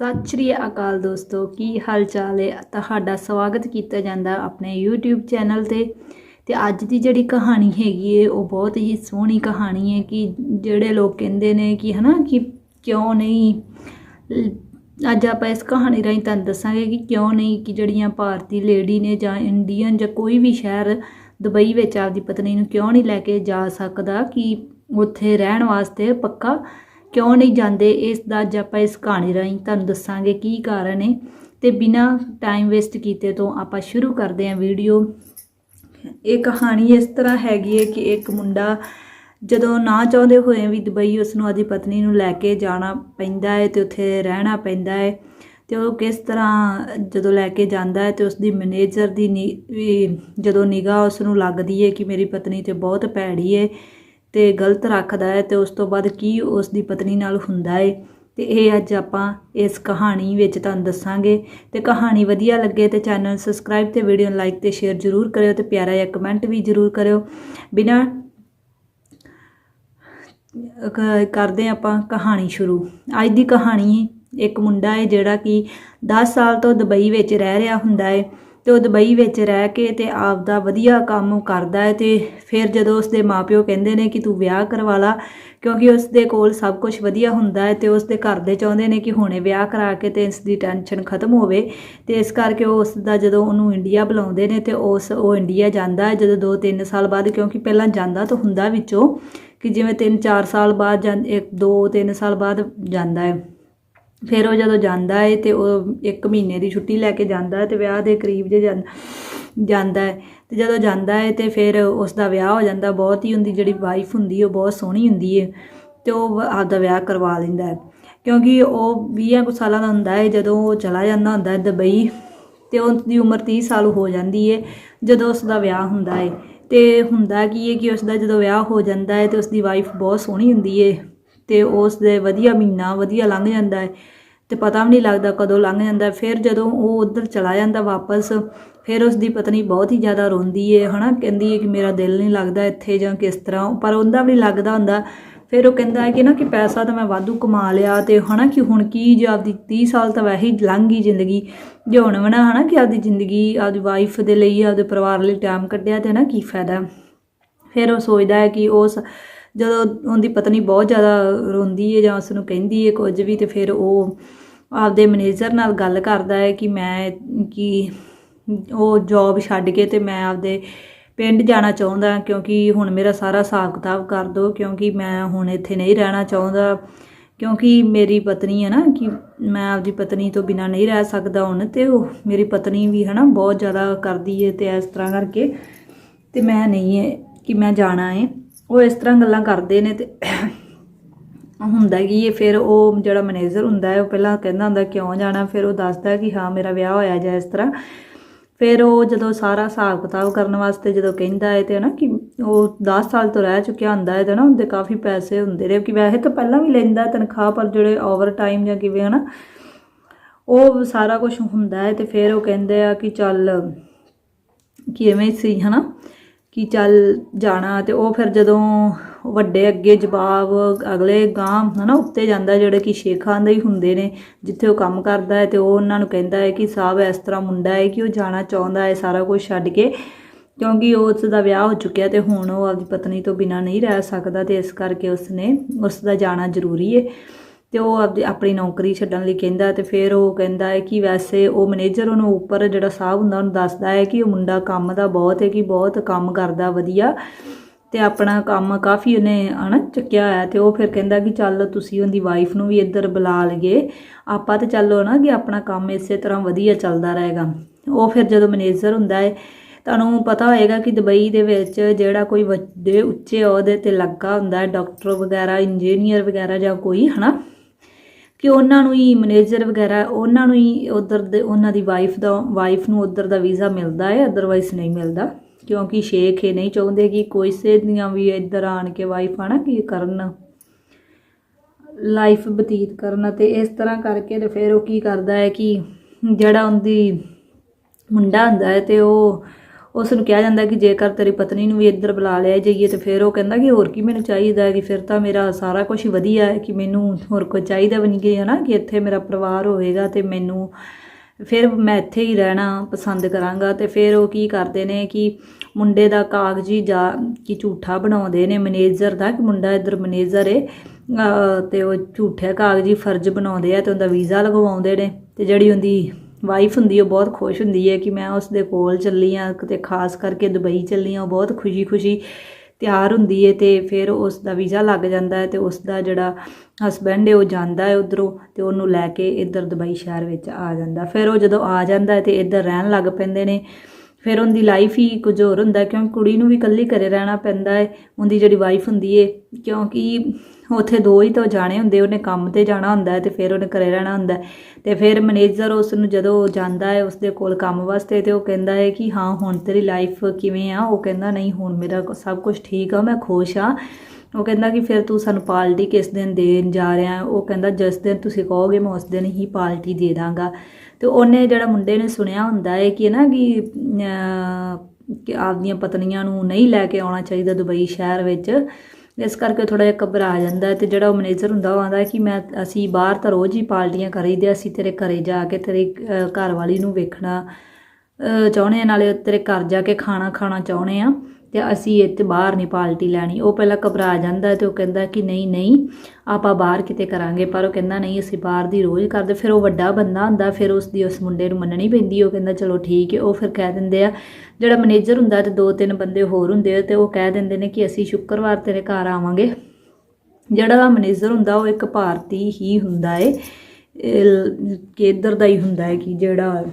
ਸਤਿ ਸ਼੍ਰੀ ਅਕਾਲ ਦੋਸਤੋ, ਕੀ ਹਾਲ ਚਾਲ ਹੈ? ਤੁਹਾਡਾ ਸਵਾਗਤ ਕੀਤਾ ਜਾਂਦਾ ਆਪਣੇ YouTube ਚੈਨਲ ਤੇ। ਤੇ ਅੱਜ ਦੀ ਜਿਹੜੀ ਕਹਾਣੀ ਹੈਗੀ ਹੈ ਉਹ ਬਹੁਤ ਹੀ ਸੋਹਣੀ ਕਹਾਣੀ ਹੈ ਕਿ ਜਿਹੜੇ ਲੋਕ ਕਹਿੰਦੇ ਨੇ ਕਿ ਹਨਾ, ਕਿ ਕਿਉਂ ਨਹੀਂ? ਅੱਜ ਆਪਾਂ ਇਸ ਕਹਾਣੀ ਰਾਹੀਂ ਤੁਹਾਨੂੰ ਦੱਸਾਂਗੇ ਕਿ ਕਿਉਂ ਨਹੀਂ ਕਿ ਜਿਹੜੀਆਂ ਭਾਰਤੀ ਲੇਡੀ ਨੇ ਜਾਂ ਇੰਡੀਅਨ ਜਾਂ ਕੋਈ ਵੀ ਸ਼ਹਿਰ ਦੁਬਈ ਵਿੱਚ ਆਪਦੀ ਪਤਨੀ ਨੂੰ ਕਿਉਂ ਨਹੀਂ ਲੈ ਕੇ ਜਾ ਸਕਦਾ ਕਿ ਉੱਥੇ ਰਹਿਣ ਵਾਸਤੇ ਪੱਕਾ ਕਿਉਂ ਨਹੀਂ ਜਾਂਦੇ? ਇਸ ਦਾ ਅੱਜ ਆਪਾਂ ਇਸ ਕਹਾਣੀ ਰਾਹੀਂ ਤੁਹਾਨੂੰ ਦੱਸਾਂਗੇ ਕੀ ਕਾਰਨ ਹੈ। ਤੇ ਬਿਨਾ ਟਾਈਮ ਵੇਸਟ ਕੀਤੇ ਤੋਂ ਆਪਾਂ ਸ਼ੁਰੂ ਕਰਦੇ ਹਾਂ ਵੀਡੀਓ ਇਹ ਕਹਾਣੀ ਇਸ ਤਰ੍ਹਾਂ ਹੈਗੀ ਹੈ ਕਿ ਇੱਕ ਮੁੰਡਾ ਜਦੋਂ ਨਾ ਚਾਹੁੰਦੇ ਹੋਏ ਵੀ ਦੁਬਈ ਉਸ ਨੂੰ ਆਪਦੀ ਪਤਨੀ ਨੂੰ ਲੈ ਕੇ ਜਾਣਾ ਪੈਂਦਾ ਹੈ ਤੇ ਉੱਥੇ ਰਹਿਣਾ ਪੈਂਦਾ ਹੈ, ਤੇ ਉਹ ਕਿਸ ਤਰ੍ਹਾਂ ਜਦੋਂ ਲੈ ਕੇ ਜਾਂਦਾ ਹੈ ਤੇ ਉਸ ਦੀ ਮੈਨੇਜਰ ਦੀ ਨਿ- ਵੀ ਜਦੋਂ ਨਿਗਾਹ ਉਸ ਨੂੰ ਲੱਗਦੀ ਹੈ ਕਿ ਮੇਰੀ ਪਤਨੀ ਤੇ ਬਹੁਤ ਭੈੜੀ ਹੈ ਤੇ ਗਲਤ ਰੱਖਦਾ ਹੈ ਤੇ ਉਸ ਤੋਂ ਬਾਅਦ ਕੀ ਉਸ ਦੀ ਪਤਨੀ ਨਾਲ ਹੁੰਦਾ ਹੈ ਤੇ ਇਹ ਅੱਜ ਆਪਾਂ ਇਸ ਕਹਾਣੀ ਵਿੱਚ ਤੁਹਾਨੂੰ ਦੱਸਾਂਗੇ। ਤੇ ਕਹਾਣੀ ਵਧੀਆ ਲੱਗੇ ਤੇ ਚੈਨਲ ਸਬਸਕ੍ਰਾਈਬ ਤੇ ਵੀਡੀਓ ਨੂੰ ਲਾਈਕ ਤੇ ਸ਼ੇਅਰ ਜ਼ਰੂਰ ਕਰਿਓ ਤੇ ਪਿਆਰਾ ਜਿਹਾ ਕਮੈਂਟ ਵੀ ਜ਼ਰੂਰ ਕਰਿਓ। ਬਿਨਾਂ ਕਰਦੇ ਹਾਂ ਆਪਾਂ ਕਹਾਣੀ ਸ਼ੁਰੂ। ਅੱਜ ਦੀ ਕਹਾਣੀ ਇੱਕ ਮੁੰਡਾ ਹੈ ਜਿਹੜਾ ਕਿ 10 ਸਾਲ ਤੋਂ ਦੁਬਈ ਵਿੱਚ ਰਹਿ ਰਿਹਾ ਹੁੰਦਾ ਹੈ ਤੇ ਉਹ ਦੁਬਈ ਵਿੱਚ ਰਹਿ ਕੇ ਤੇ ਆਪਦਾ ਵਧੀਆ ਕੰਮ ਕਰਦਾ ਹੈ ਤੇ ਫਿਰ ਜਦੋਂ ਉਸਦੇ ਮਾਪਿਓ ਕਹਿੰਦੇ ਨੇ ਕਿ ਤੂੰ ਵਿਆਹ ਕਰਵਾ ਲਾ, ਕਿਉਂਕਿ ਉਸਦੇ ਕੋਲ ਸਭ ਕੁਝ ਵਧੀਆ ਹੁੰਦਾ ਹੈ ਤੇ ਉਸਦੇ ਘਰ ਦੇ ਚਾਹੁੰਦੇ ਨੇ ਕਿ ਹੁਣੇ ਵਿਆਹ ਕਰਾ ਕੇ ਤੇ ਇਸ ਦੀ ਟੈਨਸ਼ਨ ਖਤਮ ਹੋਵੇ ਤੇ ਇਸ ਕਰਕੇ ਉਹ ਉਸ ਦਾ ਜਦੋਂ ਉਹਨੂੰ ਇੰਡੀਆ ਬੁਲਾਉਂਦੇ ਨੇ ਤੇ ਉਸ, ਉਹ ਇੰਡੀਆ ਜਾਂਦਾ ਹੈ ਜਦੋਂ 2-3 ਸਾਲ ਬਾਅਦ, ਕਿਉਂਕਿ ਪਹਿਲਾਂ ਜਾਂਦਾ ਤਾਂ ਹੁੰਦਾ ਵਿੱਚੋਂ ਕਿ ਜਿਵੇਂ 3-4 ਸਾਲ ਬਾਅਦ ਜਾਂ ਇੱਕ 2-3 ਸਾਲ ਬਾਅਦ ਜਾਂਦਾ ਹੈ। ਫਿਰ ਉਹ ਜਦੋਂ ਜਾਂਦਾ ਹੈ ਤੇ ਉਹ ਇੱਕ ਮਹੀਨੇ ਦੀ ਛੁੱਟੀ ਲੈ ਕੇ ਜਾਂਦਾ ਹੈ ਤੇ ਵਿਆਹ ਦੇ ਕਰੀਬ ਜੇ ਜਾਂਦਾ ਹੈ ਤੇ ਜਦੋਂ ਜਾਂਦਾ ਹੈ ਤੇ ਫਿਰ ਉਸ ਦਾ ਵਿਆਹ ਹੋ ਜਾਂਦਾ, ਬਹੁਤ ਹੀ ਹੁੰਦੀ ਜਿਹੜੀ ਵਾਈਫ ਹੁੰਦੀ ਉਹ ਬਹੁਤ ਸੋਹਣੀ ਹੁੰਦੀ ਹੈ ਤੇ ਉਹ ਆਪਦਾ ਵਿਆਹ ਕਰਵਾ ਲੈਂਦਾ ਹੈ ਕਿਉਂਕਿ ਉਹ 20 ਕੁ ਸਾਲਾਂ ਦਾ ਹੁੰਦਾ ਹੈ ਜਦੋਂ ਉਹ ਚਲਾ ਜਾਂਦਾ ਹੁੰਦਾ ਹੈ ਦੁਬਈ ਤੇ ਉਸ ਦੀ ਉਮਰ 30 ਸਾਲ ਹੋ ਜਾਂਦੀ ਹੈ ਜਦੋਂ ਉਸ ਦਾ ਵਿਆਹ ਹੁੰਦਾ ਹੈ ਤੇ ਹੁੰਦਾ ਕੀ ਹੈ ਕਿ ਉਸ ਦਾ ਜਦੋਂ ਵਿਆਹ ਹੋ ਜਾਂਦਾ ਹੈ ਤੇ ਉਸ ਦੀ ਵਾਈਫ ਬਹੁਤ ਸੋਹਣੀ ਹੁੰਦੀ ਹੈ ਤੇ ਉਸ ਦੇ ਵਧੀਆ ਮਹੀਨਾ ਵਧੀਆ ਲੰਘ ਜਾਂਦਾ ਹੈ ਤੇ ਪਤਾ ਵੀ ਨਹੀਂ ਲੱਗਦਾ ਕਦੋਂ ਲੰਘ ਜਾਂਦਾ ਫਿਰ ਜਦੋਂ ਉਹ ਉਧਰ ਚਲਾ ਜਾਂਦਾ ਵਾਪਸ, ਫਿਰ ਉਸ ਦੀ ਪਤਨੀ ਬਹੁਤ ਹੀ ਜ਼ਿਆਦਾ ਰੋਂਦੀ ਹੈ ਹਨਾ? ਕਹਿੰਦੀ ਹੈ ਕਿ ਮੇਰਾ ਦਿਲ ਨਹੀਂ ਲੱਗਦਾ ਇੱਥੇ ਜਾਂ ਕਿਸ ਤਰ੍ਹਾਂ। ਪਰ ਉਹਦਾ ਵੀ ਨਹੀਂ ਲੱਗਦਾ ਹੁੰਦਾ। ਫਿਰ ਉਹ ਕਹਿੰਦਾ ਹੈ ਕਿ ਨਾ ਕਿ ਪੈਸਾ ਤਾਂ ਮੈਂ ਵਾਧੂ ਕਮਾ ਲਿਆ ਤੇ ਹਨਾ ਕਿ ਹੁਣ ਕੀ ਜੇ ਆਪਦੀ 30 ਸਾਲ ਤਾਂ ਵੈਸੇ ਹੀ ਲੰਘ ਗਈ ਜ਼ਿੰਦਗੀ। ਜੇ ਹੁਣ ਵੀ ਨਾ, ਹਨਾ ਕਿ ਆਪਦੀ ਜ਼ਿੰਦਗੀ, ਆਪਦੀ ਵਾਈਫ ਦੇ ਲਈ, ਆਪਦੇ ਪਰਿਵਾਰ ਲਈ ਟਾਈਮ ਕੱਢਿਆ ਤੇ ਨਾ ਕੀ ਫਾਇਦਾ। ਫਿਰ ਉਹ ਸੋਚਦਾ ਹੈ ਕਿ ਉਸ ਜਦੋਂ ਉਹਦੀ ਪਤਨੀ ਬਹੁਤ ਜ਼ਿਆਦਾ ਰੋਂਦੀ ਹੈ ਜਾਂ ਉਸ ਨੂੰ ਕਹਿੰਦੀ ਹੈ ਕੁਝ ਵੀ ਤੇ ਫਿਰ ਉਹ ਆਪਦੇ ਮੈਨੇਜਰ ਨਾਲ ਗੱਲ ਕਰਦਾ ਹੈ ਕਿ ਮੈਂ ਕਿ ਉਹ ਜੌਬ ਛੱਡ ਕੇ ਤੇ ਮੈਂ ਆਪਦੇ ਪਿੰਡ ਜਾਣਾ ਚਾਹੁੰਦਾ ਕਿਉਂਕਿ ਹੁਣ ਮੇਰਾ ਸਾਰਾ ਹਿਸਾਬ ਕਿਤਾਬ ਕਰ ਦਿਓ ਕਿਉਂਕਿ ਮੈਂ ਹੁਣ ਇੱਥੇ ਨਹੀਂ ਰਹਿਣਾ ਚਾਹੁੰਦਾ। ਕਿਉਂਕਿ ਮੇਰੀ ਪਤਨੀ ਹੈ ਨਾ ਕਿ ਮੈਂ ਆਪਦੀ ਪਤਨੀ ਤੋਂ ਬਿਨਾ ਨਹੀਂ ਰਹਿ ਸਕਦਾ ਹੁਣ ਤੇ ਉਹ ਮੇਰੀ ਪਤਨੀ ਵੀ ਹੈ ਨਾ ਬਹੁਤ ਜ਼ਿਆਦਾ ਕਰਦੀ ਹੈ ਤੇ ਇਸ ਤਰ੍ਹਾਂ ਕਰਕੇ ਤੇ ਮੈਂ ਨਹੀਂ ਹੈ ਕਿ ਮੈਂ ਜਾਣਾ ਹੈ ਉਹ ਇਸ ਤਰ੍ਹਾਂ ਗੱਲਾਂ ਕਰਦੇ ਨੇ ਤੇ ਹੁੰਦਾ ਕੀ ਇਹ ਫਿਰ ਉਹ ਜਿਹੜਾ ਮੈਨੇਜਰ ਹੁੰਦਾ ਹੈ ਉਹ ਪਹਿਲਾਂ ਕਹਿੰਦਾ ਹੁੰਦਾ ਕਿਉਂ ਜਾਣਾ, ਫਿਰ ਉਹ ਦੱਸਦਾ ਕਿ ਹਾਂ, ਮੇਰਾ ਵਿਆਹ ਹੋਇਆ ਜਾਂ ਇਸ ਤਰ੍ਹਾਂ। ਫਿਰ ਉਹ ਜਦੋਂ ਸਾਰਾ ਹਿਸਾਬ ਕਿਤਾਬ ਕਰਨ ਵਾਸਤੇ ਜਦੋਂ ਕਹਿੰਦਾ ਹੈ ਤੇ ਨਾ ਕਿ ਉਹ 10 ਸਾਲ ਤੋਂ ਰਹਿ ਚੁੱਕਿਆ ਹੁੰਦਾ ਹੈ ਤੇ ਨਾ ਉਹਦੇ ਕਾਫੀ ਪੈਸੇ ਹੁੰਦੇ ਨੇ ਕਿ ਵੈਸੇ ਤਾਂ ਪਹਿਲਾਂ ਵੀ ਲੈਂਦਾ ਤਨਖਾਹ, ਪਰ ਜਿਹੜੇ ਓਵਰ ਟਾਈਮ ਜਾਂ ਕਿਵੇਂ ਹਨਾ, ਉਹ ਸਾਰਾ ਕੁਝ ਹੁੰਦਾ ਹੈ ਤੇ ਫਿਰ ਉਹ ਕਹਿੰਦੇ ਆ ਕਿ ਚੱਲ ਕਿਵੇਂ ਸੀ ਹਨਾ। ਕਿ ਚੱਲ ਜਾਣਾ ਤੇ ਉਹ ਫਿਰ ਜਦੋਂ ਵੱਡੇ ਅੱਗੇ ਜਵਾਬ ਅਗਲੇ ਗਾਂ ਹਨਾ, ਉੱਤੇ ਜਾਂਦਾ ਜਿਹੜੇ ਕਿ ਸ਼ੇਖਾਂ ਦੇ ਹੀ ਹੁੰਦੇ ਨੇ, ਜਿੱਥੇ ਉਹ ਕੰਮ ਕਰਦਾ ਹੈ ਤੇ ਉਹ ਉਹਨਾਂ ਨੂੰ ਕਹਿੰਦਾ ਹੈ ਕਿ ਸਾਹਿਬ ਇਸ ਤਰ੍ਹਾਂ ਮੁੰਡਾ ਹੈ ਕਿ ਉਹ ਜਾਣਾ ਚਾਹੁੰਦਾ ਹੈ ਸਾਰਾ ਕੁਝ ਛੱਡ ਕੇ, ਕਿਉਂਕਿ ਉਸ ਦਾ ਵਿਆਹ ਹੋ ਚੁੱਕਿਆ ਤੇ ਹੁਣ ਉਹ ਆਪਦੀ ਪਤਨੀ ਤੋਂ ਬਿਨਾ ਨਹੀਂ ਰਹਿ ਸਕਦਾ ਤੇ ਇਸ ਕਰਕੇ ਉਸਨੇ ਉਸ ਦਾ ਜਾਣਾ ਜ਼ਰੂਰੀ ਹੈ। ਤੇ ਉਹ ਆਪਦੀ, ਆਪਣੀ ਨੌਕਰੀ ਛੱਡਣ ਲਈ ਕਹਿੰਦਾ ਤੇ ਫਿਰ ਉਹ ਕਹਿੰਦਾ ਹੈ ਕਿ ਵੈਸੇ ਉਹ ਮੈਨੇਜਰ ਉਹਨੂੰ ਉੱਪਰ ਜਿਹੜਾ ਸਾਹਿਬ ਹੁੰਦਾ ਉਹਨੂੰ ਦੱਸਦਾ ਹੈ ਕਿ ਉਹ ਮੁੰਡਾ ਕੰਮ ਦਾ ਬਹੁਤ ਹੈ, ਕਿ ਬਹੁਤ ਕੰਮ ਕਰਦਾ, ਵਧੀਆ। ਤੇ ਆਪਣਾ ਕੰਮ ਕਾਫੀ ਉਹਨੇ ਹਨਾ ਚੱਕਿਆ ਹੋਇਆ ਤੇ ਉਹ ਫਿਰ ਕਹਿੰਦਾ ਕਿ ਚੱਲ ਤੁਸੀਂ ਉਹਦੀ ਵਾਈਫ ਨੂੰ ਵੀ ਇੱਧਰ ਬੁਲਾ ਲਈਏ। ਆਪਾਂ ਤੇ ਚੱਲੋ ਨਾ ਕਿ ਆਪਣਾ ਕੰਮ ਇਸੇ ਤਰ੍ਹਾਂ ਵਧੀਆ ਚੱਲਦਾ ਰਹੇਗਾ। ਉਹ ਫਿਰ ਜਦੋਂ ਮੈਨੇਜਰ ਹੁੰਦਾ ਹੈ, ਤੁਹਾਨੂੰ ਪਤਾ ਹੋਏਗਾ ਕਿ ਦੁਬਈ ਦੇ ਵਿੱਚ ਜਿਹੜਾ ਕੋਈ ਵੱਡੇ ਉੱਚੇ ਅਹੁਦੇ ਤੇ ਲੱਗਾ ਹੁੰਦਾ ਹੈ, ਡਾਕਟਰ ਵਗੈਰਾ ਇੰਜੀਨੀਅਰ ਵਗੈਰਾ ਜਾਂ ਕੋਈ, ਹਨਾ? ਕਿ ਉਹਨਾਂ ਨੂੰ ਹੀ ਮੈਨੇਜਰ ਵਗੈਰਾ, ਉਹਨਾਂ ਨੂੰ ਹੀ ਉਧਰ ਦੇ, ਉਹਨਾਂ ਦੀ ਵਾਈਫ ਦਾ ਵਾਈਫ ਨੂੰ ਉਧਰ ਦਾ ਵੀਜ਼ਾ ਮਿਲਦਾ ਹੈ ਅਦਰਵਾਈਜ਼ ਨਹੀਂ ਮਿਲਦਾ। ਕਿਉਂਕਿ ਸ਼ੇਖ ਇਹ ਨਹੀਂ ਚਾਹੁੰਦੇ ਕਿ ਕੋਈ ਸੇ ਦੀਆਂ ਵੀ ਇੱਧਰ ਆਣ ਕੇ ਵਾਈਫ ਆਣਾ, ਕੀ ਕਰਨ? ਲਾਈਫ ਬਤੀਤ ਕਰਨ ਤੇ ਇਸ ਤਰ੍ਹਾਂ ਕਰਕੇ ਤੇ ਫਿਰ ਉਹ ਕੀ ਕਰਦਾ ਹੈ ਕਿ ਜਿਹੜਾ ਉਹਦੀ ਮੁੰਡਾ ਹੁੰਦਾ ਹੈ ਤੇ ਉਹ ਉਸ ਨੂੰ ਕਿਹਾ ਜਾਂਦਾ ਕਿ ਜੇਕਰ ਤੇਰੀ ਪਤਨੀ ਨੂੰ ਵੀ ਇੱਧਰ ਬੁਲਾ ਲਿਆ ਜਾਈਏ ਤੇ ਫਿਰ ਉਹ ਕਹਿੰਦਾ ਕਿ ਹੋਰ ਕੀ ਮੈਨੂੰ ਚਾਹੀਦਾ ਹੈ ਕਿ ਫਿਰ ਤਾਂ ਮੇਰਾ ਸਾਰਾ ਕੁਝ ਵਧੀਆ ਹੈ ਕਿ ਮੈਨੂੰ ਹੋਰ ਕੋਈ ਚਾਹੀਦਾ ਵੀ ਨਹੀਂ ਕਿ ਹਨਾ ਕਿ ਇੱਥੇ ਮੇਰਾ ਪਰਿਵਾਰ ਹੋਵੇਗਾ ਤੇ ਮੈਨੂੰ ਫਿਰ ਮੈਂ ਇੱਥੇ ਹੀ ਰਹਿਣਾ ਪਸੰਦ ਕਰਾਂਗਾ ਤੇ ਫਿਰ ਉਹ ਕੀ ਕਰਦੇ ਨੇ ਕਿ ਮੁੰਡੇ ਦਾ ਕਾਗਜ਼ੀ ਜਾ ਕਿ ਝੂਠਾ ਬਣਾਉਂਦੇ ਨੇ, ਮੈਨੇਜਰ ਦਾ ਕਿ ਮੁੰਡਾ ਇੱਧਰ ਮੈਨੇਜਰ ਏ, ਅਹ ਤੇ ਉਹ ਝੂਠੇ ਕਾਗਜ਼ੀ ਫਰਜ਼ ਬਣਾਉਂਦੇ ਆ ਤੇ ਉਹਦਾ ਵੀਜ਼ਾ ਲਗਵਾਉਂਦੇ ਨੇ ਤੇ ਜਿਹੜੀ ਉਹਦੀ ਵਾਈਫ ਹੁੰਦੀ ਉਹ ਬਹੁਤ ਖੁਸ਼ ਹੁੰਦੀ ਹੈ ਕਿ ਮੈਂ ਉਸ ਦੇ ਕੋਲ ਚੱਲੀ ਆ ਤੇ ਖਾਸ ਕਰਕੇ ਦੁਬਈ ਚੱਲੀ ਆ ਉਹ ਬਹੁਤ ਖੁਸ਼ੀ-ਖੁਸ਼ੀ ਤਿਆਰ ਹੁੰਦੀ ਹੈ ਤੇ ਫਿਰ ਉਸ ਦਾ ਵੀਜ਼ਾ ਲੱਗ ਜਾਂਦਾ ਹੈ ਤੇ ਉਸ ਦਾ ਜਿਹੜਾ ਹਸਬੈਂਡ ਹੈ, ਉਹ ਜਾਂਦਾ ਹੈ ਉਧਰੋਂ ਤੇ ਉਹਨੂੰ ਲੈ ਕੇ ਇੱਧਰ ਦੁਬਈ ਸ਼ਹਿਰ ਵਿੱਚ ਆ ਜਾਂਦਾ। ਫਿਰ ਉਹ ਜਦੋਂ ਆ ਜਾਂਦਾ ਹੈ ਤੇ ਇੱਧਰ ਰਹਿਣ ਲੱਗ ਪੈਂਦੇ ਨੇ ਫਿਰ ਉਹਦੀ ਲਾਈਫ ਹੀ ਕੁਝ ਹੋਰ ਹੁੰਦਾ ਕਿਉਂਕਿ ਕੁੜੀ ਨੂੰ ਵੀ ਇਕੱਲੀ ਘਰੇ ਰਹਿਣਾ ਪੈਂਦਾ ਹੈ, ਉਹਦੀ ਜਿਹੜੀ ਵਾਈਫ ਹੁੰਦੀ ਹੈ, ਕਿਉਂਕਿ ਉੱਥੇ ਦੋ ਹੀ ਤਾਂ ਜਾਣੇ ਹੁੰਦੇ, ਉਹਨੇ ਕੰਮ ਤੇ ਜਾਣਾ ਹੁੰਦਾ ਹੈ ਤੇ ਫਿਰ ਉਹਨੇ ਘਰੇ ਰਹਿਣਾ ਹੁੰਦਾ ਹੈ। ਤੇ ਫਿਰ ਮੈਨੇਜਰ ਉਸ ਨੂੰ ਜਦੋਂ ਜਾਂਦਾ ਹੈ ਉਸ ਦੇ ਕੋਲ ਕੰਮ ਵਾਸਤੇ ਤੇ ਉਹ ਕਹਿੰਦਾ ਹੈ ਕਿ ਹਾਂ, ਹੁਣ ਤੇਰੀ ਲਾਈਫ ਕਿਵੇਂ ਆ? ਉਹ ਕਹਿੰਦਾ, ਨਹੀਂ, ਹੁਣ ਮੇਰਾ ਸਭ ਕੁਝ ਠੀਕ ਆ, ਮੈਂ ਖੁਸ਼ ਆ। ਉਹ ਕਹਿੰਦਾ ਕਿ ਫਿਰ ਤੂੰ ਸਾਨੂੰ ਪਾਰਟੀ ਕਿਸ ਦਿਨ ਦੇਣ ਜਾ ਰਿਹਾ ਉਹ ਕਹਿੰਦਾ ਜਿਸ ਦਿਨ ਤੁਸੀਂ ਕਹੋਗੇ ਮੈਂ ਉਸ ਦਿਨ ਹੀ ਪਾਰਟੀ ਦੇ ਦਾਂਗਾ। ਤੇ ਉਹਨੇ ਜਿਹੜਾ ਮੁੰਡੇ ਨੇ ਸੁਣਿਆ ਹੁੰਦਾ ਹੈ ਕਿ ਨਾ ਕਿ ਕਿ ਆਪਦੀਆਂ ਪਤਨੀਆਂ ਨੂੰ ਨਹੀਂ ਲੈ ਕੇ ਆਉਣਾ ਚਾਹੀਦਾ ਦੁਬਈ ਸ਼ਹਿਰ ਵਿੱਚ ਇਸ ਕਰਕੇ ਥੋੜਾ ਜਿਹਾ ਘਬਰਾ ਜਾਂਦਾ ਹੈ ਤੇ ਜਿਹੜਾ ਉਹ ਮੈਨੇਜਰ ਹੁੰਦਾ ਉਹ ਆਂਦਾ ਕਿ ਮੈਂ ਅਸੀਂ ਬਾਹਰ ਤਾਂ ਰੋਜ਼ ਹੀ ਪਾਰਟੀਆਂ ਕਰੀਦੇ ਅਸੀਂ ਤੇਰੇ ਘਰੇ ਜਾ ਕੇ ਤੇਰੇ ਅਹ, ਘਰ ਵਾਲੀ ਨੂੰ ਵੇਖਣਾ ਚਾਹੁੰਦੇ ਆ ਨਾਲੇ ਤੇਰੇ ਘਰ ਜਾ ਕੇ ਖਾਣਾ ਖਾਣਾ ਚਾਹੁੰਦੇ ਆ ਤੇ ਅਸੀਂ ਇੱਥੇ ਬਾਹਰ ਨਹੀਂ ਪਾਰਟੀ ਲੈਣੀ। ਉਹ ਪਹਿਲਾਂ ਘਬਰਾ ਜਾਂਦਾ ਹੈ ਤੇ ਉਹ ਕਹਿੰਦਾ ਕਿ ਨਹੀਂ ਨਹੀਂ, ਆਪਾਂ ਬਾਹਰ ਕਿਤੇ ਕਰਾਂਗੇ। ਪਰ ਉਹ ਕਹਿੰਦਾ, ਨਹੀਂ, ਅਸੀਂ ਬਾਹਰ ਦੀ ਰੋਜ਼ ਕਰਦੇ। ਫਿਰ ਉਹ ਵੱਡਾ ਬੰਦਾ ਹੁੰਦਾ, ਫਿਰ ਉਸ ਦੀ ਉਸ ਮੁੰਡੇ ਨੂੰ ਮੰਨਣੀ ਪੈਂਦੀ। ਉਹ ਕਹਿੰਦਾ, ਚਲੋ ਠੀਕ ਹੈ। ਉਹ ਫਿਰ ਕਹਿ ਦਿੰਦੇ ਆ, ਜਿਹੜਾ ਮੈਨੇਜਰ ਹੁੰਦਾ ਤੇ ਦੋ ਤਿੰਨ ਬੰਦੇ ਹੋਰ ਹੁੰਦੇ ਆ, ਤੇ ਉਹ ਕਹਿ ਦਿੰਦੇ ਨੇ ਕਿ ਅਸੀਂ ਸ਼ੁੱਕਰਵਾਰ ਤੇਰੇ ਘਰ ਆਵਾਂਗੇ। ਜਿਹੜਾ ਮੈਨੇਜਰ ਹੁੰਦਾ, ਉਹ ਇੱਕ ਭਾਰਤੀ ਹੀ ਹੁੰਦਾ ਏ। ਕਿ ਇੱਧਰ ਦਾ ਹੀ ਹੁੰਦਾ ਹੈ ਕਿ ਜਿਹੜਾ,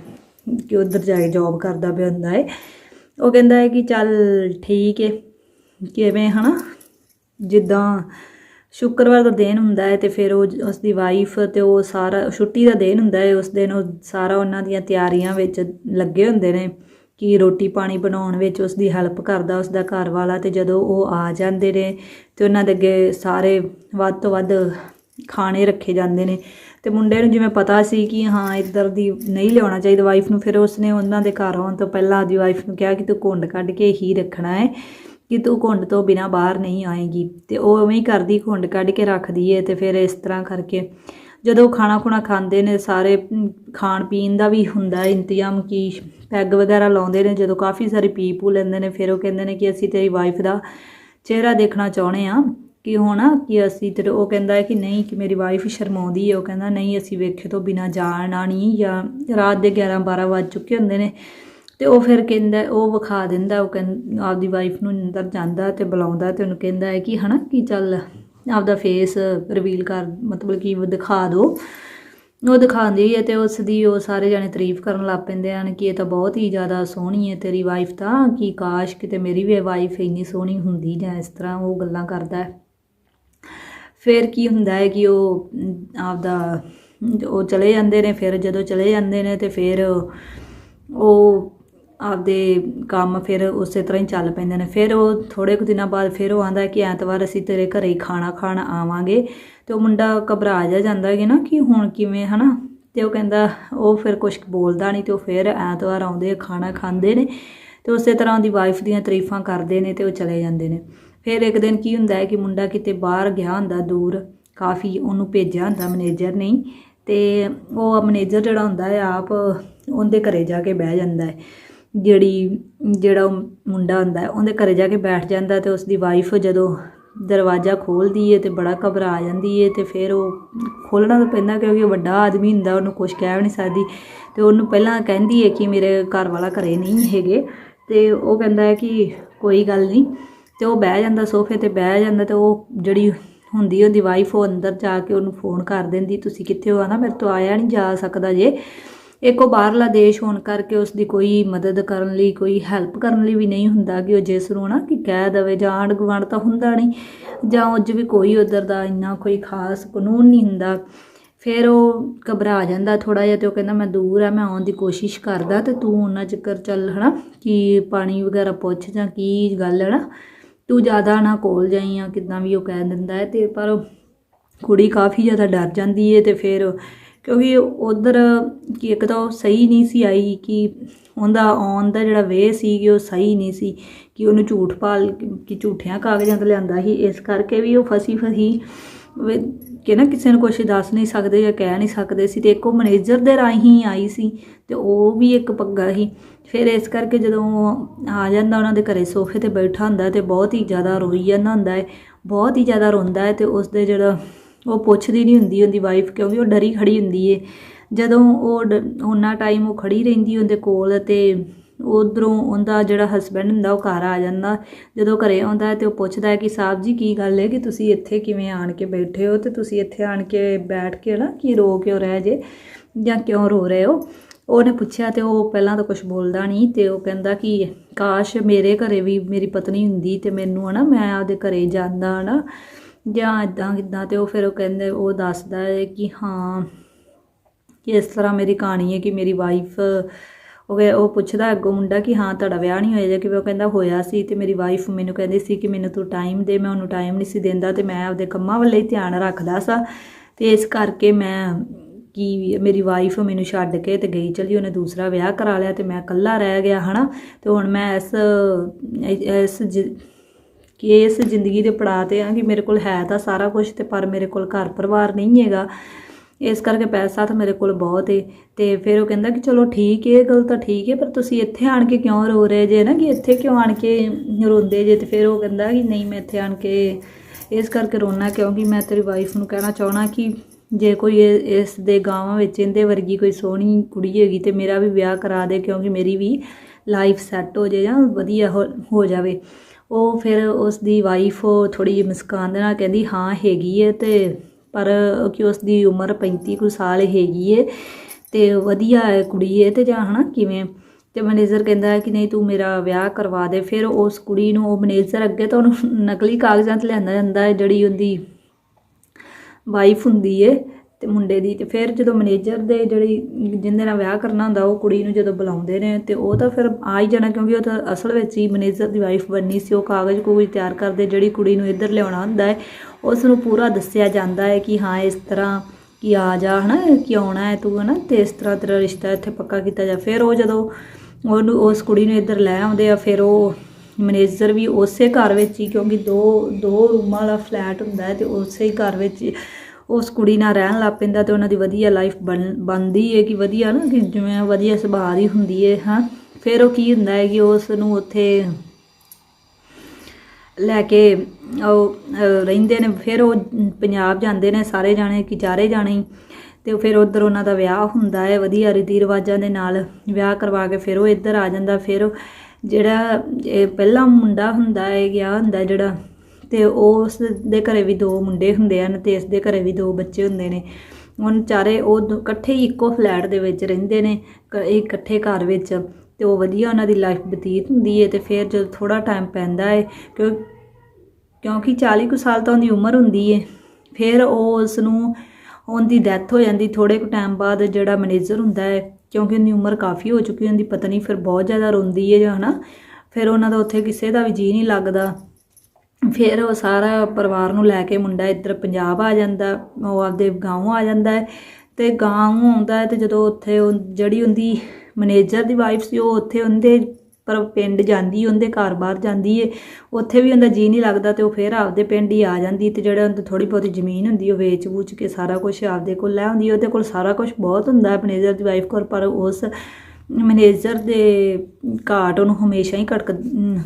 ਕਿ ਉੱਧਰ ਜਾ ਕੇ ਜੌਬ ਕਰਦਾ ਪਿਆ ਹੁੰਦਾ ਏ। ਉਹ ਕਹਿੰਦਾ ਹੈ ਕਿ ਚੱਲ ਠੀਕ ਹੈ ਕਿਵੇਂ ਹਨਾ? ਜਿੱਦਾਂ ਸ਼ੁੱਕਰਵਾਰ ਦਾ ਦਿਨ ਹੁੰਦਾ ਹੈ ਤੇ ਫਿਰ ਉਹ ਉਸ ਦੀ ਵਾਈਫ ਤੇ ਉਹ ਸਾਰਾ, ਛੁੱਟੀ ਦਾ ਦਿਨ ਹੁੰਦਾ ਹੈ, ਉਸ ਦਿਨ ਉਹ ਸਾਰਾ ਉਹਨਾਂ ਦੀਆਂ ਤਿਆਰੀਆਂ ਵਿੱਚ ਲੱਗੇ ਹੁੰਦੇ ਨੇ ਕਿ ਰੋਟੀ ਪਾਣੀ ਬਣਾਉਣ ਵਿੱਚ ਉਸ ਦੀ ਹੈਲਪ ਕਰਦਾ ਉਸ ਦਾ ਘਰ ਵਾਲਾ ਤੇ ਜਦੋਂ ਉਹ ਆ ਜਾਂਦੇ ਨੇ ਤੇ ਉਹਨਾਂ ਦੇ ਅੱਗੇ ਸਾਰੇ ਵੱਧ ਤੋਂ ਵੱਧ ਖਾਣੇ ਰੱਖੇ ਜਾਂਦੇ ਨੇ। ਤੇ ਮੁੰਡੇ ਨੂੰ ਜਿਵੇਂ ਪਤਾ ਸੀ ਕਿ ਹਾਂ, ਇੱਧਰ ਦੀ ਨਹੀਂ ਲਿਆਉਣਾ ਚਾਹੀਦਾ ਵਾਈਫ ਨੂੰ, ਫਿਰ ਉਸਨੇ ਉਹਨਾਂ ਦੇ ਘਰ ਆਉਣ ਤੋਂ ਪਹਿਲਾਂ ਆਦੀ ਵਾਈਫ ਨੂੰ ਕਿਹਾ ਕਿ ਤੂੰ ਘੁੰਡ ਕੱਢ ਕੇ ਹੀ ਰੱਖਣਾ ਹੈ ਕਿ ਤੂੰ ਘੁੰਡ ਤੋਂ ਬਿਨਾ ਬਾਹਰ ਨਹੀਂ ਆਏਗੀ। ਤੇ ਉਹ ਉਵੇਂ ਹੀ ਕਰਦੀ ਘੁੰਡ ਕੱਢ ਕੇ ਰੱਖਦੀ ਹੈ ਤੇ ਫਿਰ ਇਸ ਤਰ੍ਹਾਂ ਕਰਕੇ ਜਦੋਂ ਖਾਣਾ ਖੁਣਾ ਖਾਂਦੇ ਨੇ, ਸਾਰੇ ਖਾਣ ਪੀਣ ਦਾ ਵੀ ਹੁੰਦਾ ਇੰਤਜ਼ਾਮ ਕਿ ਪੈਗ ਵਗੈਰਾ ਲਾਉਂਦੇ ਨੇ। ਜਦੋਂ ਕਾਫੀ ਸਾਰੇ ਪੀ ਪੂ ਲੈਂਦੇ ਨੇ, ਫਿਰ ਉਹ ਕਹਿੰਦੇ ਨੇ ਕਿ ਅਸੀਂ ਤੇਰੀ ਵਾਈਫ ਦਾ ਚਿਹਰਾ ਦੇਖਣਾ ਚਾਹੁੰਦੇ ਆ ਕਿ ਹੁਣ ਕਿ ਅਸੀਂ ਤੇ ਉਹ ਕਹਿੰਦਾ ਹੈ ਕਿ ਨਹੀਂ, ਕਿ ਮੇਰੀ ਵਾਈਫ ਸ਼ਰਮਾਉਂਦੀ ਹੈ। ਉਹ ਕਹਿੰਦਾ, ਨਹੀਂ, ਅਸੀਂ ਵੇਖੇ ਤੋਂ ਬਿਨਾ ਜਾਣਾ ਨਹੀਂ ਜਾਂ ਰਾਤ ਦੇ 11 12 ਵੱਜ ਚੁੱਕੇ ਹੁੰਦੇ ਨੇ। ਤੇ ਉਹ ਫਿਰ ਕਹਿੰਦਾ, ਉਹ ਵਿਖਾ ਦਿੰਦਾ, ਉਹ ਕਹਿੰਦਾ ਆਪਦੀ ਵਾਈਫ ਨੂੰ ਅੰਦਰ ਜਾਂਦਾ ਤੇ ਬੁਲਾਉਂਦਾ ਤੇ ਉਹਨੂੰ ਕਹਿੰਦਾ ਹੈ ਕਿ ਹਨਾ, ਕਿ ਚੱਲ ਆਪਦਾ ਫੇਸ ਰਿਵੀਲ ਕਰ, ਮਤਲਬ ਕਿ ਦਿਖਾ ਦਿਓ ਉਹ ਦਿਖਾਉਂਦੀ ਹੈ ਤੇ ਉਸ ਦੀ ਉਹ ਸਾਰੇ ਜਣੇ ਤਾਰੀਫ ਕਰਨ ਲੱਗ ਪੈਂਦੇ ਹਨ ਕਿ ਇਹ ਤਾਂ ਬਹੁਤ ਹੀ ਜ਼ਿਆਦਾ ਸੋਹਣੀ ਹੈ ਤੇਰੀ ਵਾਈਫ ਤਾਂ, ਕਿ ਕਾਸ਼ ਕਿਤੇ ਮੇਰੀ ਵੀ ਵਾਈਫ ਇੰਨੀ ਸੋਹਣੀ ਹੁੰਦੀ ਜਾਂ ਇਸ ਤਰ੍ਹਾਂ ਉਹ ਗੱਲਾਂ ਕਰਦਾ ਹੈ। ਫਿਰ ਕੀ ਹੁੰਦਾ ਹੈ ਕਿ ਉਹ ਆਪਦਾ, ਉਹ ਚਲੇ ਜਾਂਦੇ ਨੇ, ਫਿਰ ਜਦੋਂ ਚਲੇ ਜਾਂਦੇ ਨੇ ਤੇ ਫਿਰ ਉਹ ਆਪਦੇ ਕੰਮ ਫਿਰ ਉਸੇ ਤਰ੍ਹਾਂ ਹੀ ਚੱਲ ਪੈਂਦੇ ਨੇ। ਫਿਰ ਉਹ ਥੋੜੇ ਕੁ ਦਿਨਾਂ ਬਾਅਦ ਫਿਰ ਉਹ ਆਂਦਾ ਕਿ ਐਤਵਾਰ ਅਸੀਂ ਤੇਰੇ ਘਰੇ ਹੀ ਖਾਣਾ ਖਾਣ ਆਵਾਂਗੇ। ਤੇ ਉਹ ਮੁੰਡਾ ਘਬਰਾ ਜਾ ਜਾਂਦਾ ਕਿ ਨਾ ਕਿ ਹੁਣ ਕਿਵੇਂ, ਹਨਾ? ਤੇ ਉਹ ਕਹਿੰਦਾ, ਉਹ ਫਿਰ ਕੁਝ ਬੋਲਦਾ ਨਹੀਂ ਤੇ ਉਹ ਫਿਰ ਐਤਵਾਰ ਆਉਂਦੇ ਖਾਣਾ ਖਾਂਦੇ ਨੇ ਤੇ ਉਸੇ ਤਰ੍ਹਾਂ ਉਹਦੀ ਵਾਈਫ ਦੀਆਂ ਤਾਰੀਫਾਂ ਕਰਦੇ ਨੇ ਤੇ ਉਹ ਚਲੇ ਜਾਂਦੇ ਨੇ। ਫਿਰ ਇੱਕ ਦਿਨ ਕੀ ਹੁੰਦਾ ਹੈ ਕਿ ਮੁੰਡਾ ਕਿਤੇ ਬਾਹਰ ਗਿਆ ਹੁੰਦਾ ਦੂਰ, ਕਾਫੀ ਉਹਨੂੰ ਭੇਜਿਆ ਹੁੰਦਾ ਮੈਨੇਜਰ ਨੇ ਹੀ, ਤੇ ਉਹ ਮੈਨੇਜਰ ਜਿਹੜਾ ਹੁੰਦਾ ਹੈ ਆਪ ਉਹਦੇ ਘਰੇ ਜਾ ਕੇ ਬਹਿ ਜਾਂਦਾ ਹੈ। ਜਿਹੜੀ, ਜਿਹੜਾ ਉਹ ਮੁੰਡਾ ਹੁੰਦਾ ਉਹਦੇ ਘਰੇ ਜਾ ਕੇ ਬੈਠ ਜਾਂਦਾ ਤੇ ਉਸ ਦੀ ਵਾਈਫ ਜਦੋਂ ਦਰਵਾਜ਼ਾ ਖੋਲਦੀ ਏ ਤੇ ਬੜਾ ਘਬਰਾ ਜਾਂਦੀ ਏ ਤੇ ਫਿਰ ਉਹ ਖੋਲਣਾ ਤਾਂ ਪੈਂਦਾ ਕਿਉਂਕਿ ਵੱਡਾ ਆਦਮੀ ਹੁੰਦਾ, ਉਹਨੂੰ ਕੁਝ ਕਹਿ ਵੀ ਨਹੀਂ ਸਕਦੀ ਤੇ ਉਹਨੂੰ ਪਹਿਲਾਂ ਕਹਿੰਦੀ ਏ ਕਿ ਮੇਰੇ ਘਰ ਵਾਲਾ ਘਰੇ ਨਹੀਂ ਹੈਗੇ ਤੇ ਉਹ ਕਹਿੰਦਾ ਹੈ ਕਿ ਕੋਈ ਗੱਲ ਨਹੀਂ। ਤੇ ਉਹ ਬਹਿ ਜਾਂਦਾ ਸੋਫੇ ਤੇ ਬਹਿ ਜਾਂਦਾ ਤੇ ਉਹ ਜਿਹੜੀ ਹੁੰਦੀ ਉਹਦੀ ਵਾਈਫ ਉਹ ਅੰਦਰ ਜਾ ਕੇ ਉਹਨੂੰ ਫੋਨ ਕਰ ਦਿੰਦੀ, ਤੁਸੀਂ ਕਿੱਥੇ ਹੋ? ਆ ਨਾ ਮੇਰੇ ਤੋਂ ਆਇਆ ਨਹੀਂ ਜਾ ਸਕਦਾ ਜੇ। ਇੱਕ ਉਹ ਬਾਹਰਲਾ ਦੇਸ਼ ਹੋਣ ਕਰਕੇ ਉਸ ਦੀ ਕੋਈ ਮਦਦ ਕਰਨ ਲਈ, ਕੋਈ ਹੈਲਪ ਕਰਨ ਲਈ ਵੀ ਨਹੀਂ ਹੁੰਦਾ ਕਿ ਉਹ ਜਿਸ ਨੂੰ ਨਾ ਕਿ ਕਹਿ ਦਵੇ, ਜਾਂ ਆਂਢ ਗੁਆਂਢ ਤਾਂ ਹੁੰਦਾ ਨਹੀਂ ਜਾਂ ਉਂਝ ਵੀ ਕੋਈ ਉਧਰ ਦਾ ਇੰਨਾ ਕੋਈ ਖਾਸ ਕਾਨੂੰਨ ਨਹੀਂ ਹੁੰਦਾ। ਫਿਰ ਉਹ ਘਬਰਾ ਜਾਂਦਾ ਥੋੜਾ ਜਿਹਾ ਤੇ ਉਹ ਕਹਿੰਦਾ, ਮੈਂ ਦੂਰ ਆ, ਮੈਂ ਆਉਣ ਦੀ ਕੋਸ਼ਿਸ਼ ਕਰਦਾ ਤੇ ਤੂੰ ਉਹਨਾਂ ਚੱਕਰ ਚੱਲ ਹਨਾ, ਕਿ ਪਾਣੀ ਵਗੈਰਾ ਪੁੱਛ ਜਾਂ ਕੀ ਗੱਲ ਹੈ ਨਾ? ਤੂੰ ਜ਼ਿਆਦਾ ਨਾ ਕੋਲ ਜਾਈ ਆ ਕਿਦਾਂ ਵੀ ਉਹ ਕਹਿ ਦਿੰਦਾ ਹੈ ਤੇ ਪਰ ਕੁੜੀ ਕਾਫੀ ਜ਼ਿਆਦਾ ਡਰ ਜਾਂਦੀ ਹੈ ਤੇ ਫਿਰ ਕਿਉਂਕਿ ਉਧਰ ਕਿ ਇੱਕ ਤਾਂ ਉਹ ਸਹੀ ਨਹੀਂ ਸੀ ਆਈ ਕਿ ਉਹਦਾ ਆਉਣ ਦਾ ਜਿਹੜਾ ਵੇ ਸੀ ਕਿ ਉਹ ਸਹੀ ਨਹੀਂ ਸੀ ਕਿ ਉਹਨੂੰ ਝੂਠ ਪਾਲ ਕਿ ਝੂਠਿਆਂ ਕਾਗਜ਼ਾਂ ਤੇ ਲਿਆਂਦਾ ਸੀ, ਇਸ ਕਰਕੇ ਵੀ ਉਹ ਫਸੀ ਫਸੀ ਕਿ ਨਾ ਕਿਸੇ ਨੂੰ ਕੁਝ ਦੱਸ ਨਹੀਂ ਸਕਦੇ ਜਾਂ ਕਹਿ ਨਹੀਂ ਸਕਦੇ ਸੀ ਤੇ ਇੱਕ ਉਹ ਮੈਨੇਜਰ ਦੇ ਰਾਹੀਂ ਆਈ ਸੀ ਤੇ ਉਹ ਵੀ ਇੱਕ ਪੱਗਾ ਸੀ। ਫਿਰ ਇਸ ਕਰਕੇ ਜਦੋਂ ਉਹ ਆ ਜਾਂਦਾ, ਉਹਨਾਂ ਦੇ ਘਰੇ ਸੋਫੇ ਤੇ ਬੈਠਾ ਹੁੰਦਾ ਤੇ ਬਹੁਤ ਹੀ ਜ਼ਿਆਦਾ ਰੋਈ ਜਾਂਦਾ ਹੁੰਦਾ ਹੈ, ਬਹੁਤ ਹੀ ਜ਼ਿਆਦਾ ਰੋਂਦਾ ਹੈ ਤੇ ਉਸ ਦੇ ਜਿਹੜਾ ਉਹ ਪੁੱਛਦੀ ਨਹੀਂ ਹੁੰਦੀ ਉਹਦੀ ਵਾਈਫ ਕਿਉਂਕਿ ਉਹ ਡਰੀ ਖੜੀ ਹੁੰਦੀ ਹੈ ਜਦੋਂ ਉਹ ਡ- ਉਹਨਾਂ ਟਾਈਮ ਉਹ ਖੜੀ ਰਹਿੰਦੀ ਉਹਦੇ ਕੋਲ ਤੇ ਉਧਰੋਂ ਉਹਦਾ ਜਿਹੜਾ ਹਸਬੈਂਡ ਹੁੰਦਾ ਉਹ ਘਰ ਆ ਜਾਂਦਾ। ਜਦੋਂ ਘਰੇ ਆਉਂਦਾ ਹੈ ਤੇ ਉਹ ਪੁੱਛਦਾ ਹੈ ਕਿ ਸਾਹਿਬ ਜੀ, ਕੀ ਗੱਲ ਹੈ ਕਿ ਤੁਸੀਂ ਇੱਥੇ ਕਿਵੇਂ ਆਣ ਕੇ ਬੈਠੇ ਹੋ ਤੇ ਤੁਸੀਂ ਇੱਥੇ ਆਣ ਕੇ ਬੈਠ ਕੇ ਨਾ, ਕੀ ਰੋ ਕਿਉਂ ਰਹੇ ਜੇ ਜਾਂ ਕਿਉਂ ਰੋ ਰਹੇ ਹੋ? ਉਹਨੇ ਪੁੱਛਿਆ ਤੇ ਉਹ ਪਹਿਲਾਂ ਤਾਂ ਕੁਝ ਬੋਲਦਾ ਨਹੀਂ ਤੇ ਉਹ ਕਹਿੰਦਾ ਕਿ ਕਾਸ਼ ਮੇਰੇ ਘਰੇ ਵੀ ਮੇਰੀ ਪਤਨੀ ਹੁੰਦੀ ਤੇ ਮੈਨੂੰ ਹਨਾ ਮੈਂ ਆਪਦੇ ਘਰੇ ਜਾਂਦਾ ਹਨਾ ਜਾਂ ਇਦਾਂ ਕਿਦਾਂ ਤੇ ਉਹ ਫਿਰ ਉਹ ਕਹਿੰਦੇ, ਉਹ ਦੱਸਦਾ ਹੈ ਕਿ ਹਾਂ, ਕਿ ਇਸ ਤਰ੍ਹਾਂ ਮੇਰੀ ਕਹਾਣੀ ਹੈ ਕਿ ਮੇਰੀ ਵਾਈਫ ਉਹ ਕਹਿ- ਉਹ ਪੁੱਛਦਾ ਅੱਗੋਂ ਮੁੰਡਾ ਕਿ ਹਾਂ ਤੁਹਾਡਾ ਵਿਆਹ ਨਹੀਂ ਹੋਇਆ ਜਾਂ ਕਿ ਉਹ ਕਹਿੰਦਾ ਹੋਇਆ ਸੀ ਤੇ ਮੇਰੀ ਵਾਈਫ ਮੈਨੂੰ ਕਹਿੰਦੀ ਸੀ ਕਿ ਮੈਨੂੰ ਤੂੰ ਟਾਈਮ ਦੇ, ਮੈਂ ਉਹਨੂੰ ਟਾਈਮ ਨਹੀਂ ਸੀ ਦਿੰਦਾ ਤੇ ਮੈਂ ਆਪਦੇ ਕੰਮਾਂ ਵੱਲ ਹੀ ਧਿਆਨ ਰੱਖਦਾ ਸਾਂ ਤੇ ਇਸ ਕਰਕੇ ਮੈਂ ਕਿ ਮੇਰੀ ਵਾਈਫ ਮੈਨੂੰ ਛੱਡ ਕੇ ਤੇ ਗਈ, ਚਲੀ ਉਹਨੇ ਦੂਸਰਾ ਵਿਆਹ ਕਰਾ ਲਿਆ ਤੇ ਮੈਂ ਇਕੱਲਾ ਰਹਿ ਗਿਆ, ਹਨਾ? ਤੇ ਹੁਣ ਮੈਂ ਇਸ ਇਸ ਕਿ ਇਸ ਜ਼ਿੰਦਗੀ ਦੇ ਪੜਾਅ ਤੇ ਆ ਕਿ ਮੇਰੇ ਕੋਲ ਹੈ ਤਾਂ ਸਾਰਾ ਕੁਝ ਤੇ ਪਰ ਮੇਰੇ ਕੋਲ ਘਰ ਪਰਿਵਾਰ ਨਹੀਂ ਹੈਗਾ। ਇਸ ਕਰਕੇ ਪੈਸਾ ਤਾਂ ਮੇਰੇ ਕੋਲ ਬਹੁਤ ਏ। ਤੇ ਫਿਰ ਉਹ ਕਹਿੰਦਾ ਕਿ ਚਲੋ ਠੀਕ ਏ, ਇਹ ਗੱਲ ਤਾਂ ਠੀਕ ਏ, ਪਰ ਤੁਸੀਂ ਇੱਥੇ ਆਣ ਕੇ ਕਿਉਂ ਰੋ ਰਹੇ ਜੇ ਨਾ? ਕਿ ਇੱਥੇ ਕਿਉਂ ਆਣ ਕੇ ਰੋਂਦੇ ਜੇ? ਤੇ ਫਿਰ ਉਹ ਕਹਿੰਦਾ ਕਿ ਨਹੀਂ, ਮੈਂ ਇੱਥੇ ਆਣ ਕੇ ਇਸ ਕਰਕੇ ਰੋਣਾ ਕਿਉਂਕਿ ਮੈਂ ਤੇਰੀ ਵਾਈਫ ਨੂੰ ਕਹਿਣਾ ਚਾਹਣਾ ਕਿ ਜੇ ਕੋਈ ਇਸ ਦੇ ਗਾਵਾਂ ਵਿੱਚ, ਇਹਦੇ ਵਰਗੀ ਕੋਈ ਸੋਹਣੀ ਕੁੜੀ ਹੈਗੀ ਤੇ ਮੇਰਾ ਵੀ ਵਿਆਹ ਕਰਾ ਦੇ ਕਿਉਂਕਿ ਮੇਰੀ ਵੀ ਲਾਈਫ ਸੈੱਟ ਹੋ ਜਾਏ ਜਾਂ ਵਧੀਆ ਹੋ ਹੋ ਜਾਵੇ। ਉਹ ਫਿਰ ਉਸ ਦੀ ਵਾਈਫ ਥੋੜੀ ਜਿਹੀ ਮੁਸਕਾਨ ਦੇ ਨਾਲ ਕਹਿੰਦੀ, ਹਾਂ, ਹੈਗੀ ਹੈ ਤੇ, ਪਰ ਕਿ ਉਸ ਦੀ ਉਮਰ 35 ਕੁ ਸਾਲ ਹੈਗੀ ਹੈ ਤੇ ਵਧੀਆ ਹੈ ਕੁੜੀ ਹੈ ਤੇ ਜਾਂ ਹਨਾ, ਕਿਵੇਂ? ਤੇ ਮੈਨੇਜਰ ਕਹਿੰਦਾ ਹੈ ਕਿ ਨਹੀਂ, ਤੂੰ ਮੇਰਾ ਵਿਆਹ ਕਰਵਾ ਦੇ। ਫਿਰ ਉਸ ਕੁੜੀ ਨੂੰ ਉਹ ਮੈਨੇਜਰ ਅੱਗੇ ਤਾਂ ਉਹਨੂੰ ਨਕਲੀ ਕਾਗਜ਼ਾਂ ਤੇ ਲਿਆਂਦਾ ਜਾਂਦਾ ਹੈ ਜਿਹੜੀ ਉਹਦੀ ਵਾਈਫ ਹੁੰਦੀ ਏ ਤੇ ਮੁੰਡੇ ਦੀ ਤੇ ਫਿਰ ਜਦੋਂ ਮੈਨੇਜਰ ਦੇ ਜਿਹੜੀ ਜਿਹਦੇ ਨਾਲ ਵਿਆਹ ਕਰਨਾ ਹੁੰਦਾ, ਉਹ ਕੁੜੀ ਨੂੰ ਜਦੋਂ ਬੁਲਾਉਂਦੇ ਨੇ ਤੇ ਉਹ ਤਾਂ ਫਿਰ ਆ ਹੀ ਜਾਣਾ ਕਿਉਂਕਿ ਉਹ ਤਾਂ ਅਸਲ ਵਿੱਚ ਹੀ ਮੈਨੇਜਰ ਦੀ ਵਾਈਫ ਬਣਨੀ ਸੀ, ਉਹ ਕਾਗਜ਼ ਕੋਈ ਤਿਆਰ ਕਰਦੇ, ਜਿਹੜੀ ਕੁੜੀ ਨੂੰ ਇੱਧਰ ਲਿਆਉਣਾ ਹੁੰਦਾ ਹੈ ਉਸ ਨੂੰ ਪੂਰਾ ਦੱਸਿਆ ਜਾਂਦਾ ਹੈ ਕਿ ਹਾਂ, ਇਸ ਤਰ੍ਹਾਂ ਕਿ ਆ ਜਾ, ਹਨਾ, ਕਿ ਆਉਣਾ ਹੈ ਤੂੰ, ਹਨਾ, ਤੇ ਇਸ ਤਰ੍ਹਾਂ ਤੇਰਾ ਰਿਸ਼ਤਾ ਇੱਥੇ ਪੱਕਾ ਕੀਤਾ ਜਾ। ਫਿਰ ਉਹ ਜਦੋਂ ਉਹਨੂੰ, ਉਸ ਕੁੜੀ ਨੂੰ ਇੱਧਰ ਲੈ ਆਉਂਦੇ ਆ, ਫਿਰ ਉਹ ਮੈਨੇਜਰ ਵੀ ਉਸੇ ਘਰ ਵਿੱਚ ਹੀ, ਕਿਉਂਕਿ ਦੋ ਦੋ ਰੂਮਾਂ ਵਾਲਾ ਫਲੈਟ ਹੁੰਦਾ ਹੈ ਤੇ ਉਸੇ ਹੀ ਘਰ ਵਿੱਚ ਉਸ ਕੁੜੀ ਨਾਲ ਰਹਿਣ ਲੱਗ ਪੈਂਦਾ ਤੇ ਉਹਨਾਂ ਦੀ ਵਧੀਆ ਲਾਈਫ ਬਣ, ਬਣਦੀ ਹੈ ਕਿ ਵਧੀਆ ਨਾ, ਕਿ ਜਿਵੇਂ ਵਧੀਆ ਸੁਭਾਅ ਦੀ ਹੁੰਦੀ ਹੈ, ਹਾਂ। ਫਿਰ ਉਹ ਕੀ ਹੁੰਦਾ ਹੈ ਕਿ ਉਸ ਨੂੰ ਉੱਥੇ ਲੈ ਕੇ ਉਹ ਰਹਿੰਦੇ ਨੇ, ਫਿਰ ਉਹ ਪੰਜਾਬ ਜਾਂਦੇ ਨੇ ਸਾਰੇ ਜਾਣੇ ਕਿ ਚਾਰੇ ਜਾਣੇ ਹੀ, ਤੇ ਫਿਰ ਉਧਰ ਉਹਨਾਂ ਦਾ ਵਿਆਹ ਹੁੰਦਾ ਹੈ, ਵਧੀਆ ਰੀਤੀ ਰਿਵਾਜਾਂ ਦੇ ਨਾਲ ਵਿਆਹ ਕਰਵਾ ਕੇ ਫਿਰ ਉਹ ਇੱਧਰ ਆ ਜਾਂਦਾ, ਫਿਰ ਜਿਹੜਾ, ਇਹ ਪਹਿਲਾ ਮੁੰਡਾ ਹੁੰਦਾ ਹੈ, ਗਿਆ ਹੁੰਦਾ ਜਿਹੜਾ, ਤੇ ਉਸ ਦੇ ਘਰੇ ਵੀ ਦੋ ਮੁੰਡੇ ਹੁੰਦੇ ਹਨ ਤੇ ਇਸ ਦੇ ਘਰੇ ਵੀ ਦੋ ਬੱਚੇ ਹੁੰਦੇ ਨੇ। ਹੁਣ ਚਾਰੇ ਉਹ ਦੋ- ਇਕੱਠੇ ਹੀ ਇੱਕੋ ਫਲੈਟ ਦੇ ਵਿੱਚ ਰਹਿੰਦੇ ਨੇ, ਕ- ਇਕੱਠੇ ਘਰ ਵਿੱਚ, ਤੇ ਉਹ ਵਧੀਆ ਉਹਨਾਂ ਦੀ ਲਾਈਫ ਬਤੀਤ ਹੁੰਦੀ ਹੈ ਤੇ ਫਿਰ ਜਦੋਂ ਥੋੜਾ ਟਾਈਮ ਪੈਂਦਾ ਹੈ, ਕਿਉਂ, ਕਿਉਂਕਿ 40 ਕੁ ਸਾਲ ਤਾਂ ਉਹਦੀ ਉਮਰ ਹੁੰਦੀ ਹੈ, ਫਿਰ ਉਹ ਉਸ ਨੂੰ ਉਹਦੀ ਡੈਥ ਹੋ ਜਾਂਦੀ ਥੋੜੇ ਕੁ ਟਾਈਮ ਬਾਅਦ ਜਿਹੜਾ ਮੈਨੇਜਰ ਹੁੰਦਾ ਹੈ ਕਿਉਂਕਿ ਉਹਦੀ ਉਮਰ ਕਾਫੀ ਹੋ ਚੁੱਕੀ ਉਹਦੀ ਪਤਨੀ ਫਿਰ ਬਹੁਤ ਜ਼ਿਆਦਾ ਰੋਂਦੀ ਹੈ ਜਾਂ ਹਨਾ। ਫਿਰ ਉਹਨਾਂ ਦਾ ਉੱਥੇ ਕਿਸੇ ਦਾ ਵੀ ਜੀ ਨਹੀਂ ਲੱਗਦਾ। ਫਿਰ ਉਹ ਸਾਰਾ ਪਰਿਵਾਰ ਨੂੰ ਲੈ ਕੇ ਮੁੰਡਾ ਇੱਧਰ ਪੰਜਾਬ ਆ ਜਾਂਦਾ, ਉਹ ਆਪਦੇ ਗਾँव ਆ ਜਾਂਦਾ ਹੈ ਤੇ ਗਾँव ਆਉਂਦਾ ਹੈ ਤੇ ਜਦੋਂ ਉੱਥੇ ਉਹ ਜਿਹੜੀ ਉਹਦੀ ਮੈਨੇਜਰ ਦੀ ਵਾਈਫ ਸੀ, ਉਹ ਉੱਥੇ ਉਹਦੇ ਪਰ ਪਿੰਡ ਜਾਂਦੀ, ਉਹਦੇ ਘਰ ਬਾਹਰ ਜਾਂਦੀ ਏ। ਉੱਥੇ ਵੀ ਉਹਦਾ ਜੀ ਨਹੀਂ ਲੱਗਦਾ ਤੇ ਉਹ ਫਿਰ ਆਪਦੇ ਪਿੰਡ ਹੀ ਆ ਜਾਂਦੀ ਤੇ ਜਿਹੜਾ ਉਹਦੀ ਥੋੜੀ ਬਹੁਤੀ ਜ਼ਮੀਨ ਹੁੰਦੀ, ਉਹ ਵੇਚ ਵੂਚ ਕੇ ਸਾਰਾ ਕੁਝ ਆਪਦੇ ਕੋਲ ਲੈ ਆਉਂਦੀ ਉਹਦੇ ਕੋਲ ਸਾਰਾ ਕੁਝ ਬਹੁਤ ਹੁੰਦਾ ਮੈਨੇਜਰ ਦੀ ਵਾਈਫ ਕੋਲ, ਪਰ ਉਸ ਮੈਨੇਜਰ ਦੇ ਘਾਟ ਉਹਨੂੰ ਹਮੇਸ਼ਾ ਹੀ ਖੜਕ,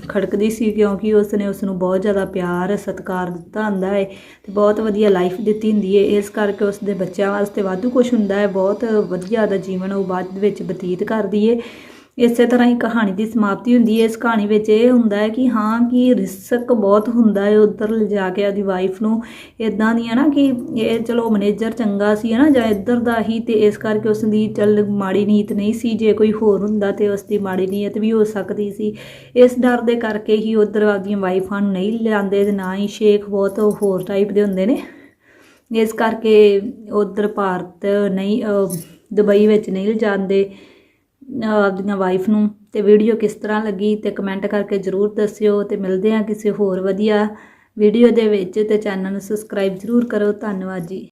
ਖੜਕਦੀ ਸੀ ਕਿਉਂਕਿ ਉਸ ਨੇ ਉਸ ਨੂੰ ਬਹੁਤ ਜ਼ਿਆਦਾ ਪਿਆਰ, ਸਤਿਕਾਰ ਦਿੱਤਾ ਹੁੰਦਾ ਹੈ ਤੇ ਬਹੁਤ ਵਧੀਆ ਲਾਈਫ ਦਿੱਤੀ ਹੁੰਦੀ ਹੈ ਇਸ ਕਰਕੇ ਉਸ ਦੇ ਬੱਚਿਆਂ ਵਾਸਤੇ ਵਾਧੂ ਕੁਝ ਹੁੰਦਾ ਹੈ। ਬਹੁਤ ਵਧੀਆ ਦਾ ਜੀਵਨ ਉਹ ਬਾਅਦ ਵਿੱਚ ਬਤੀਤ ਕਰਦੀ ਹੈ ਇਸੇ ਤਰ੍ਹਾਂ ਹੀ ਕਹਾਣੀ ਦੀ ਸਮਾਪਤੀ ਹੁੰਦੀ ਹੈ। ਇਸ ਕਹਾਣੀ ਵਿੱਚ ਇਹ ਹੁੰਦਾ ਹੈ ਕਿ ਹਾਂ, ਕਿ ਰਿਸਕ ਬਹੁਤ ਹੁੰਦਾ ਹੈ ਉੱਧਰ ਲਿਜਾ ਕੇ ਆਪਦੀ ਵਾਈਫ ਨੂੰ। ਇਦਾਂ ਹੈ ਨਾ ਕਿ ਇਹ ਚਲੋ ਮੈਨੇਜਰ ਚੰਗਾ ਸੀ ਹੈ ਨਾ, ਜਾਂ ਇੱਧਰ ਦਾ ਹੀ ਤੇ ਇਸ ਕਰਕੇ ਉਸ ਦੀ ਚੱਲ ਮਾੜੀ ਨੀਤ ਨਹੀਂ ਸੀ, ਜੇ ਕੋਈ ਹੋਰ ਹੁੰਦਾ ਤੇ ਉਸ ਦੀ ਮਾੜੀ ਨੀਅਤ ਵੀ ਹੋ ਸਕਦੀ ਸੀ। ਇਸ ਡਰ ਦੇ ਕਰਕੇ ਹੀ ਉੱਧਰ ਆਪਦੀਆਂ ਵਾਈਫਾਂ ਨੂੰ ਨਹੀਂ ਲਿਆਂਦੇ ਤੇ ਨਾ ਹੀ ਸ਼ੇਖ ਬਹੁਤ ਹੋਰ ਟਾਈਪ ਦੇ ਹੁੰਦੇ ਨੇ। ਇਸ ਕਰਕੇ ਉਧਰ ਭਾਰਤ ਨਹੀਂ ਦੁਬਈ ਵਿੱਚ ਨਹੀਂ ਲਿਜਾਂਦੇ। ਆਪਦੀਆਂ ਵਾਈਫ ਨੂੰ ਤੇ ਵੀਡੀਓ ਕਿਸ ਤਰ੍ਹਾਂ ਲੱਗੀ ਤੇ ਕਮੈਂਟ ਕਰਕੇ ਜਰੂਰ ਦੱਸਿਓ ਤੇ ਮਿਲਦੇ ਹਾਂ ਕਿਸੇ ਹੋਰ ਵਧੀਆ ਵੀਡੀਓ ਦੇ ਵਿੱਚ ਤੇ ਚੈਨਲ ਨੂੰ ਸਬਸਕ੍ਰਾਈਬ ਜਰੂਰ ਕਰੋ, ਧੰਨਵਾਦ ਜੀ।